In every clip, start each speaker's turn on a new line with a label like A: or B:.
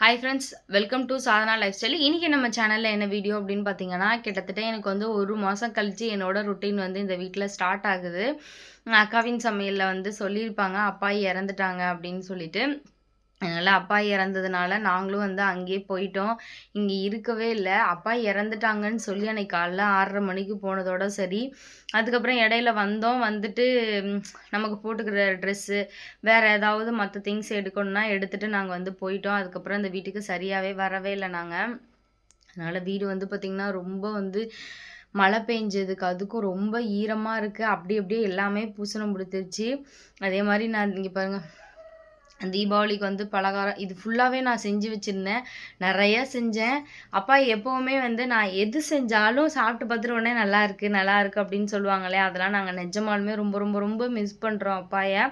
A: Hi friends welcome to Sadhana lifestyle இன்றைக்கி நம்ம சேனலில் என்ன வீடியோ அப்படின்னு பார்த்தீங்கன்னா கிட்டத்தட்ட எனக்கு வந்து ஒரு மாதம் கழித்து என்னோட ருட்டீன் வந்து இந்த வீட்டில் ஸ்டார்ட் ஆகுது. அக்காவின் சமையலில் வந்து சொல்லியிருப்பாங்க அப்பா இறந்துட்டாங்க அப்படின்னு சொல்லிட்டு. அதனால் அப்பா இறந்ததுனால நாங்களும் வந்து அங்கேயே போயிட்டோம். இங்கே இருக்கவே இல்லை. அப்பா இறந்துட்டாங்கன்னு சொல்லி அன்னைக்கு காலைல ஆறரை மணிக்கு போனதோட சரி. அதுக்கப்புறம் இடையில வந்தோம். வந்துட்டு நமக்கு போட்டுக்கிற ட்ரெஸ்ஸு வேறு ஏதாவது மற்ற திங்ஸ் எடுக்கணும்னா எடுத்துகிட்டு நாங்கள் வந்து போயிட்டோம். அதுக்கப்புறம் அந்த வீட்டுக்கு சரியாகவே வரவே இல்லை நாங்கள் அதனால் வீடு வந்து பார்த்திங்கன்னா ரொம்ப வந்து மழை பெஞ்சதுக்கு அதுக்கும் ரொம்ப ஈரமாக இருக்குது அப்படி அப்படியே எல்லாமே பூசணம் பிடிச்சிருச்சு அதே மாதிரி நான் இங்கே பாருங்கள் தீபாவளிக்கு வந்து பலகாரம் இது ஃபுல்லாகவே நான் செஞ்சு வச்சுருந்தேன். நிறையா செஞ்சேன். அப்பா எப்போவுமே வந்து நான் எது செஞ்சாலும் சாப்பிட்டு பார்த்துட்டு உடனே நல்லா இருக்குது நல்லா இருக்குது அப்படின்னு சொல்லுவாங்களே அதெல்லாம் நாங்கள் நிஜமாலுமே ரொம்ப ரொம்ப ரொம்ப மிஸ் பண்ணுறோம் அப்பாயை.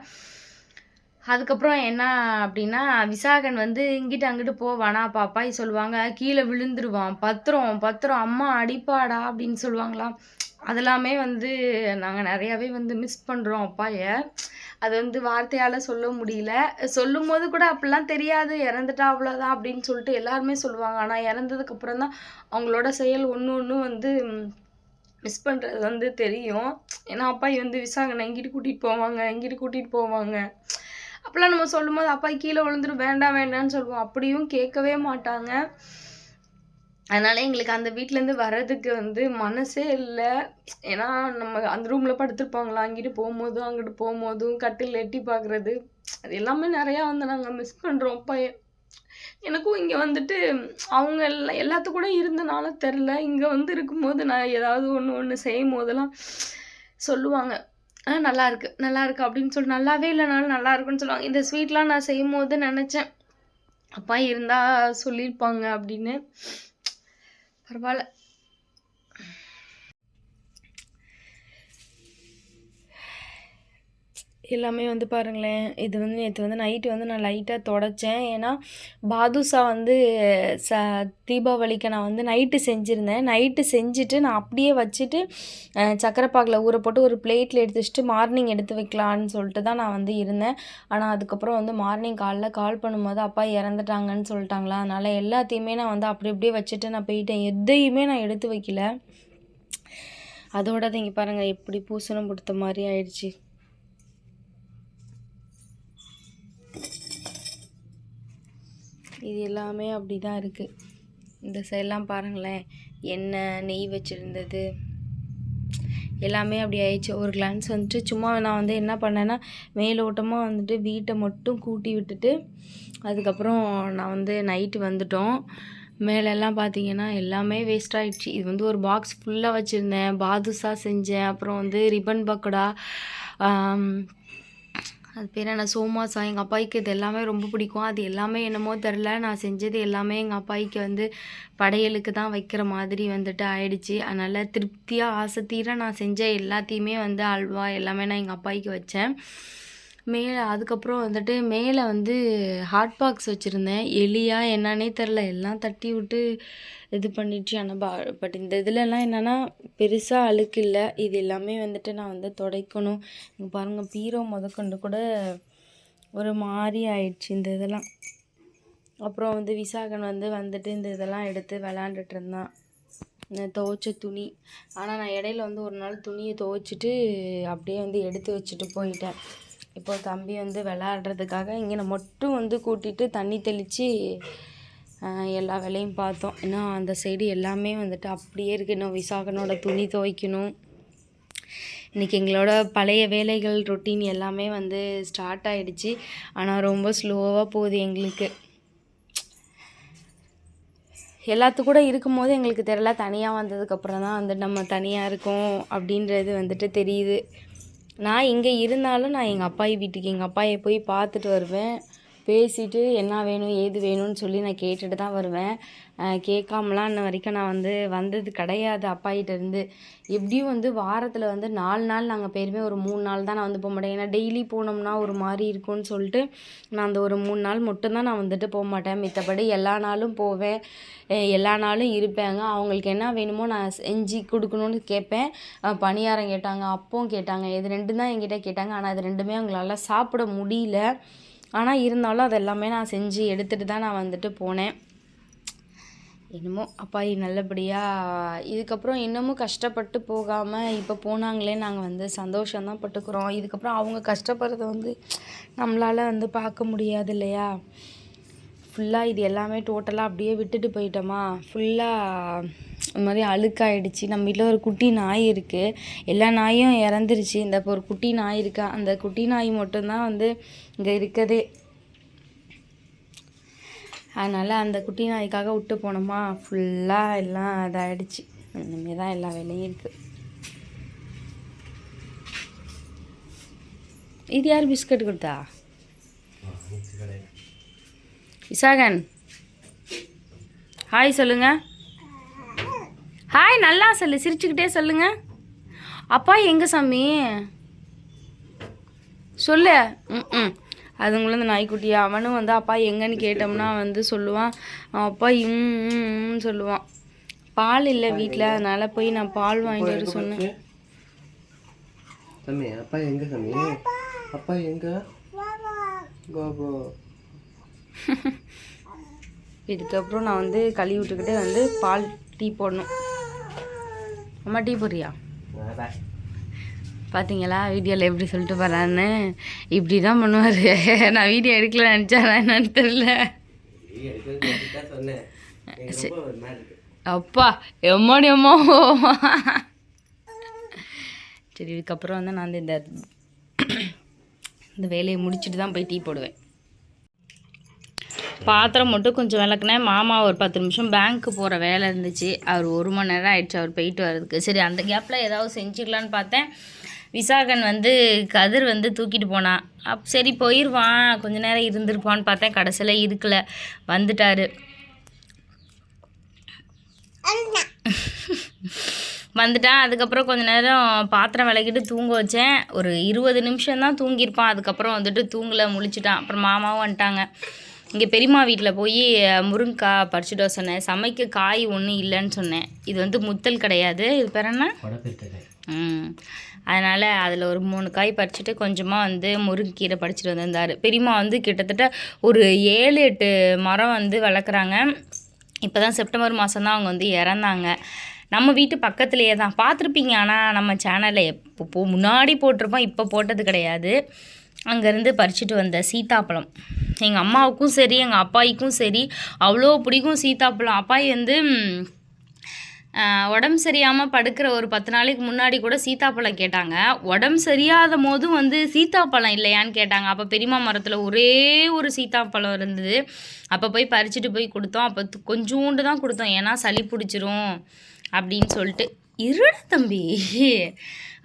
A: அதுக்கப்புறம் என்ன அப்படின்னா விசாகன் வந்து இங்கிட்டு அங்கிட்டு போவானா அப்பா அப்பாயி சொல்லுவாங்க கீழே விழுந்துருவான் பத்திரம் பத்திரம் அம்மா அடிப்பாடா அப்படின்னு சொல்லுவாங்களாம். அதெல்லாமே வந்து நாங்கள் நிறையாவே வந்து மிஸ் பண்ணுறோம் அப்பாயை. அது வந்து வார்த்தையால் சொல்ல முடியல. சொல்லும் போது கூட அப்படிலாம் தெரியாது. இறந்துட்டா அவ்வளோதான் அப்படின்னு சொல்லிட்டு எல்லாருமே சொல்லுவாங்க. ஆனால் இறந்ததுக்கப்புறம் தான் அவங்களோட செயல் ஒன்று ஒன்றும் வந்து மிஸ் பண்ணுறது வந்து தெரியும். ஏன்னா அப்பாய் வந்து விசாகனை எங்கிட்டு கூட்டிகிட்டு போவாங்க? எங்கிட்டு கூட்டிகிட்டு போவாங்க? அப்போல்லாம் நம்ம சொல்லும்போது அப்பாய் கீழே விழுந்துடும் வேண்டாம் வேண்டாம்னு சொல்லுவோம். அப்படியும் கேட்கவே மாட்டாங்க. அதனால எங்களுக்கு அந்த வீட்டிலேருந்து வர்றதுக்கு வந்து மனசே இல்லை. ஏன்னா நம்ம அந்த ரூமில் படுத்துருப்பாங்களா? அங்கிட்டு போகும்போதும் அங்கிட்டு போகும்போதும் கட்டில் எட்டி பார்க்குறது அது எல்லாமே நிறையா வந்து நாங்கள் மிஸ் பண்ணுறோம் பையன் எனக்கும் இங்கே வந்துட்டு அவங்க எல்லா எல்லாத்து கூட இருந்தனால தெரில. இங்கே வந்து இருக்கும்போது நான் ஏதாவது ஒன்று ஒன்று செய்யும் போதெல்லாம் சொல்லுவாங்க. ஆ நல்லா இருக்கு நல்லா இருக்கு அப்படின்னு சொல்லி நல்லாவே இல்லைனாலும் நல்லா இருக்குன்னு சொல்லுவாங்க. இந்த ஸ்வீட்லாம் நான் செய்யும் போது நினச்சேன். அப்பா இருந்தால் சொல்லியிருப்பாங்க அப்படின்னு. பரவாயில்ல எல்லாமே வந்து பாருங்களேன் இது வந்து நேற்று வந்து நைட்டு வந்து நான் லைட்டாக தொடச்சேன். ஏன்னா பாதுஷா வந்து ச தீபாவளிக்கு நான் வந்து நைட்டு செஞ்சுருந்தேன். நைட்டு செஞ்சுட்டு நான் அப்படியே வச்சுட்டு சக்கரை பாகில் ஊற போட்டு ஒரு பிளேட்டில் எடுத்து வச்சுட்டு மார்னிங் எடுத்து வைக்கலான்னு சொல்லிட்டு தான் நான் வந்து இருந்தேன். ஆனால் அதுக்கப்புறம் வந்து மார்னிங் காலைல கால் பண்ணும்போது அப்பா இறந்துட்டாங்கன்னு சொல்லிட்டாங்களா? அதனால் எல்லாத்தையுமே நான் வந்து அப்படி அப்படியே வச்சுட்டு நான் போயிட்டேன். எதையுமே நான் எடுத்து வைக்கல. அதோட தான் இங்கே பாருங்கள் எப்படி பூசணம் கொடுத்த மாதிரி ஆயிடுச்சு. இது எல்லாமே அப்படி தான் இருக்குது இந்த சைட்லாம் பாருங்களேன். எண்ணெய் நெய் வச்சுருந்தது. எல்லாமே அப்படி ஆயிடுச்சு. ஒரு கிளான்ஸ் வந்துட்டு சும்மா நான் வந்து என்ன பண்ணேன்னா மேலோட்டமாக வந்துட்டு வீட்டை மட்டும் கூட்டி விட்டுட்டு அதுக்கப்புறம் நான் வந்து நைட்டு வந்துட்டோம். மேலெல்லாம் பார்த்தீங்கன்னா எல்லாமே வேஸ்ட் ஆகிடுச்சு இது வந்து ஒரு பாக்ஸ் ஃபுல்லாக வச்சுருந்தேன். பாதுஷா செஞ்சேன். அப்புறம் வந்து ரிப்பன் பக்கோடா அது பேர் என்ன? சோமாசா. எங்கள் அப்பாய்க்கு இது எல்லாமே ரொம்ப பிடிக்கும். அது எல்லாமே என்னமோ தெரில நான் செஞ்சது எல்லாமே எங்கள் அப்பாய்க்கு வந்து படையலுக்கு தான் வைக்கிற மாதிரி வந்துட்டு ஆயிடுச்சு. அதனால் திருப்தியாக ஆசை தீர நான் செஞ்ச எல்லாத்தையுமே வந்து அல்வா எல்லாமே நான் எங்கள் அப்பாய்க்கு வச்சேன். மேலே அதுக்கப்புறம் வந்துட்டு மேலே வந்து ஹாட் பாக்ஸ் வச்சுருந்தேன். எலியா என்னன்னே தெரில எல்லாம் தட்டி விட்டு இது பண்ணிடுச்சு ஆனால் பா பட் இந்த இதுலலாம் என்னென்னா பெருசாக அழுக்கு இல்லை. இது எல்லாமே வந்துட்டு நான் வந்து துடைக்கணும். இங்கே பாருங்கள் பீரோ முதற்கொண்டு கூட ஒரு மாதிரி ஆயிடுச்சு இந்த இதெல்லாம். அப்புறம் வந்து விசாகன் வந்து வந்துட்டு இந்த இதெல்லாம் எடுத்து விளாண்டுட்டு இருந்தான். இந்த துவைச்ச துணி. ஆனால் நான் இடையில வந்து ஒரு நாள் துணியை துவைச்சிட்டு அப்படியே வந்து எடுத்து வச்சுட்டு போயிட்டேன். இப்போது தம்பி வந்து விளாட்றதுக்காக இங்கே நான் மட்டும் வந்து கூட்டிட்டு தண்ணி தெளித்து எல்லா வேலையும் பார்த்தோம். ஏன்னா அந்த சைடு எல்லாமே வந்துட்டு அப்படியே இருக்குது இன்னும் விசாகனோட துணி துவைக்கணும். இன்றைக்கி எங்களோட பழைய வேலைகள் ரொட்டீன் எல்லாமே வந்து ஸ்டார்ட் ஆகிடுச்சு ஆனால் ரொம்ப ஸ்லோவாக போகுது எங்களுக்கு. எல்லாத்து கூட இருக்கும்போது எங்களுக்கு தெரியல. தனியாக வந்ததுக்கப்புறம் தான் வந்து நம்ம தனியாக இருக்கோம் அப்படின்றது வந்துட்டு தெரியுது. நான் இங்கே இருந்தாலும் நான் எங்கள் அப்பாயி வீட்டுக்கு எங்கள் அப்பாயை போய் பார்த்துட்டு வருவேன். பேசிட்டு என்ன வேணும் ஏது வேணும்னு சொல்லி நான் கேட்டுட்டு தான் வருவேன். கேட்காமலாம் இன்ன வரைக்கும் நான் வந்து வந்தது கிடையாது அப்பாயிட்டுருந்து எப்படியும் வந்து வாரத்தில் வந்து நாலு நாள் நாங்கள் பேருமே ஒரு மூணு நாள் தான் நான் வந்து போக மாட்டேன். ஏன்னா டெய்லி போனோம்னா ஒரு மாதிரி இருக்கும்னு சொல்லிட்டு நான் அந்த ஒரு மூணு நாள் மட்டும்தான் நான் வந்துட்டு போக மாட்டேன். மித்தபடி எல்லா நாளும் போவேன். எல்லா நாளும் இருப்பேங்க. அவங்களுக்கு என்ன வேணுமோ நான் செஞ்சு கொடுக்கணும்னு கேட்பேன். பணியாரம் கேட்டாங்க அப்பவும் கேட்டாங்க. இது ரெண்டும் தான் என்கிட்ட கேட்டாங்க. ஆனால் அது ரெண்டுமே அவங்களால சாப்பிட முடியல. ஆனால் இருந்தாலும் அது எல்லாமே நான் செஞ்சு எடுத்துகிட்டு தான் நான் வந்துட்டு போனேன். என்னமோ அப்பா நல்லபடியாக இதுக்கப்புறம் இன்னமும் கஷ்டப்பட்டு போகாமல் இப்போ போனாங்களே நாங்கள் வந்து சந்தோஷம்தான் பட்டுக்கிறோம். இதுக்கப்புறம் அவங்க கஷ்டப்படுறத வந்து நம்மளால் வந்து பார்க்க முடியாது இல்லையா? ஃபுல்லாக இது எல்லாமே டோட்டலாக அப்படியே விட்டுட்டு போயிட்டோமா? ஃபுல்லாக இந்த மாதிரி அழுக்காயிடுச்சு. நம்ம வீட்டில் ஒரு குட்டி நாய் இருக்குது எல்லா நாயும் இறந்துருச்சு. இந்த இப்போ ஒரு குட்டி நாய் இருக்கா? அந்த குட்டி நாய் மட்டும்தான் வந்து இங்கே இருக்கதே. அதனால் அந்த குட்டி நாய்க்காக விட்டு போனோமா? ஃபுல்லாக எல்லாம் இதாகிடுச்சு இனிமேல் தான் எல்லா வேலையும் இருக்குது இது யார் பிஸ்கட் கொடுத்தா? விசாகன். ஹாய் சொல்லுங்க. ஹாய் நல்லா சொல்லு. சிரிச்சுக்கிட்டே சொல்லுங்க. அப்பா எங்க சாமி? சொல்லு. ம் ம். அதுங்களும் இந்த நாய்க்குட்டி. அவனும் வந்து அப்பா எங்கன்னு கேட்டோம்னா வந்து சொல்லுவான். அப்பா இம் சொல்லுவான். பால் இல்லை வீட்டில் அதனால போய் நான் பால் வாங்கிட்டு வர சொன்னேன்.
B: சாமி அப்பா எங்க சாமி? அப்பா எங்க? பாபா.
A: இதுக்கப்புறம் நான் வந்து கழுவி விட்டுக்கிட்டே வந்து பால் டீ போடணும். அம்மா டீ போடுறியா? பார்த்தீங்களா வீடியோவில் எப்படி சொல்லிட்டு போகிறான்னு இப்படி தான் பண்ணுவார். நான் வீடியோ எடுக்கல நினச்சாரா என்னன்னு தெரில அப்பா எம்மாடி அம்மா சரி இதுக்கப்புறம் வந்து நான் இந்த இந்த வேலையை முடிச்சுட்டு தான் போய் டீ போடுவேன். பாத்திரம் மட்டும் கொஞ்சம் விளக்குனேன். மாமா ஒரு பத்து நிமிஷம் பேங்க்கு போகிற வேலை இருந்துச்சு. அவர் ஒரு மணி நேரம் ஆயிடுச்சு அவர் போயிட்டு வர்றதுக்கு. சரி அந்த கேப்பில் ஏதாவது செஞ்சுக்கலான்னு பார்த்தேன். விசாகன் வந்து கதிர் வந்து தூக்கிட்டு போனான் அப் சரி போயிடுவான் கொஞ்ச நேரம் இருந்திருப்பான்னு பார்த்தேன். கடைசியில் இருக்கல. வந்துட்டார். வந்துட்டான் அதுக்கப்புறம் கொஞ்ச நேரம் பாத்திரம் விளக்கிட்டு தூங்க வச்சேன். ஒரு இருபது நிமிஷம் தான் தூங்கியிருப்பான். அதுக்கப்புறம் வந்துட்டு தூங்கலை முழிச்சிட்டான். அப்புறம் மாமாவும் வந்துட்டாங்க. இங்கே பெரியம்மா வீட்டில் போய் முருங்கைக்காய் பறிச்சுட்டு சொன்னேன் சமைக்க காய் ஒன்றும் இல்லைன்னு சொன்னேன். இது வந்து முத்தல் கிடையாது. இது பேர் என்ன? ம். அதனால் அதில் ஒரு மூணு காய் பறிச்சுட்டு கொஞ்சமாக வந்து முருங்கைக்கீரை பறிச்சுட்டு வந்திருந்தார். பெரியம்மா வந்து கிட்டத்தட்ட ஒரு ஏழு எட்டு மரம் வந்து வளர்க்குறாங்க. இப்போ தான் செப்டம்பர் மாதம் தான் அவங்க வந்து இறந்தாங்க. நம்ம வீட்டு பக்கத்துலேயே தான். பார்த்துருப்பீங்க. ஆனால் நம்ம சேனலில் எப்போ முன்னாடி போட்டிருப்போம். இப்போ போட்டது கிடையாது. அங்கேருந்து பறிச்சுட்டு வந்த சீத்தாப்பழம். எங்கள் அம்மாவுக்கும் சரி எங்கள் அப்பாய்க்கும் சரி அவ்வளோ பிடிக்கும் சீத்தாப்பழம் அப்பாய் வந்து உடம்பு சரியாமல் படுக்கிற ஒரு பத்து நாளைக்கு முன்னாடி கூட சீத்தாப்பழம் கேட்டாங்க. உடம்பு சரியாத போதும் வந்து சீத்தாப்பழம் இல்லையான்னு கேட்டாங்க. அப்போ பெரியம்மா மரத்தில் ஒரே ஒரு சீத்தாப்பழம் இருந்தது. அப்போ போய் பறிச்சுட்டு போய் கொடுத்தோம். அப்போ கொஞ்சோண்டு கொஞ்சூண்டு தான் கொடுத்தோம். ஏன்னா சளி பிடிச்சிரும் அப்படின்னு சொல்லிட்டு. இருட தம்பி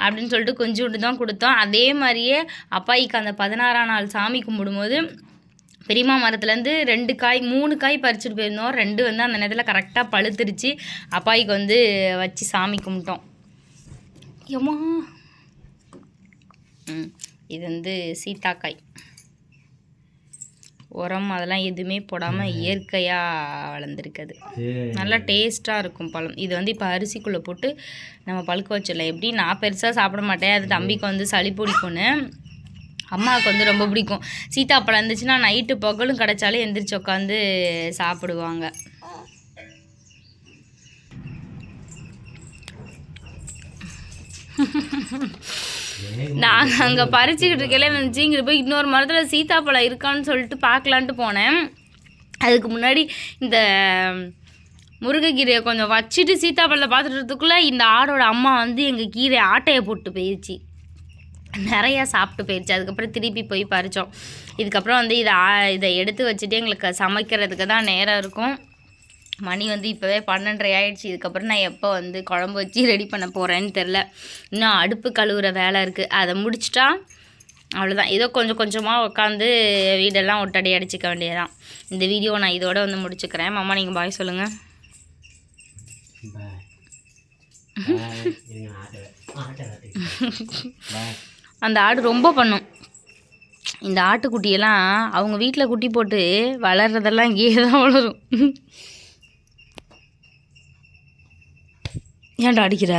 A: அப்படின்னு சொல்லிட்டு கொஞ்சோண்டு தான் கொடுத்தோம். அதே மாதிரியே அப்பாய்க்கு அந்த பதினாறாம் நாள் சாமி கும்பிடும்போது பெரியம்மா மரத்துலேருந்து ரெண்டு காய் மூணு காய் பறிச்சுட்டு போயிருந்தோம். ரெண்டு வந்து அந்த நேரத்தில் கரெக்டாக பழுத்துருச்சு. அப்பாய்க்கு வந்து வச்சு சாமி கும்பிட்டோம். ஏம்மா ம் இது வந்து சீத்தாக்காய். உரம் அதெல்லாம் எதுவுமே போடாமல் இயற்கையாக வளர்ந்துருக்குது. நல்லா டேஸ்ட்டாக இருக்கும் பழம். இது வந்து இப்போ அரிசிக்குள்ளே போட்டு நம்ம பழுக்க வச்சிடலாம். எப்படி நான் பெருசாக சாப்பிட மாட்டேன். அது தம்பிக்கு வந்து சளி பிடிக்கும்னு. அம்மாவுக்கு வந்து ரொம்ப பிடிக்கும். சீத்தாப்பழம் இருந்துச்சுன்னா நைட்டு பகலும் கிடச்சாலே எந்திரிச்சு உட்காந்து சாப்பிடுவாங்க. நாங்கள் அங்கே பறிச்சுக்கிட்டு இருக்கல இருந்துச்சு போய் இன்னொரு மரத்தில் சீத்தாப்பழம் இருக்கான்னு சொல்லிட்டு பார்க்கலான்ட்டு போனேன். அதுக்கு முன்னாடி இந்த முருங்கைக்கீரையை கொஞ்சம் வச்சுட்டு சீத்தாப்பழத்தை பார்த்துட்டு இந்த ஆடோட அம்மா வந்து எங்கள் கீரை ஆட்டையை போட்டு போயிடுச்சு நிறையா சாப்பிட்டு போயிடுச்சு. அதுக்கப்புறம் திருப்பி போய் பறித்தோம் இதுக்கப்புறம் வந்து இதை இதை எடுத்து வச்சுட்டு எங்களுக்கு சமைக்கிறதுக்கு தான் நேரம் இருக்கும். மணி வந்து இப்போவே பன்னெண்டரை ஆயிடுச்சு. இதுக்கப்புறம் நான் எப்போ வந்து குழம்பு வச்சு ரெடி பண்ண போகிறேன்னு தெரில இன்னும் அடுப்பு கழுவுற வேலை இருக்குது அதை முடிச்சிட்டா அவ்வளோதான் ஏதோ கொஞ்சம் கொஞ்சமாக உட்காந்து வீடெல்லாம் ஒட்டடி அடிச்சுக்க வேண்டியதான் இந்த வீடியோ நான் இதோட வந்து முடிச்சுக்கிறேன். மாமா நீங்கள் பாய் சொல்லுங்கள்
B: பாய்
A: அந்த ஆடு ரொம்ப பண்ணும். இந்த ஆட்டுக்குட்டியெல்லாம் அவங்க வீட்டில் குட்டி போட்டு வளர்றதெல்லாம் இங்கேயே தான் வளரும். ஏன்டா அடிக்கிற?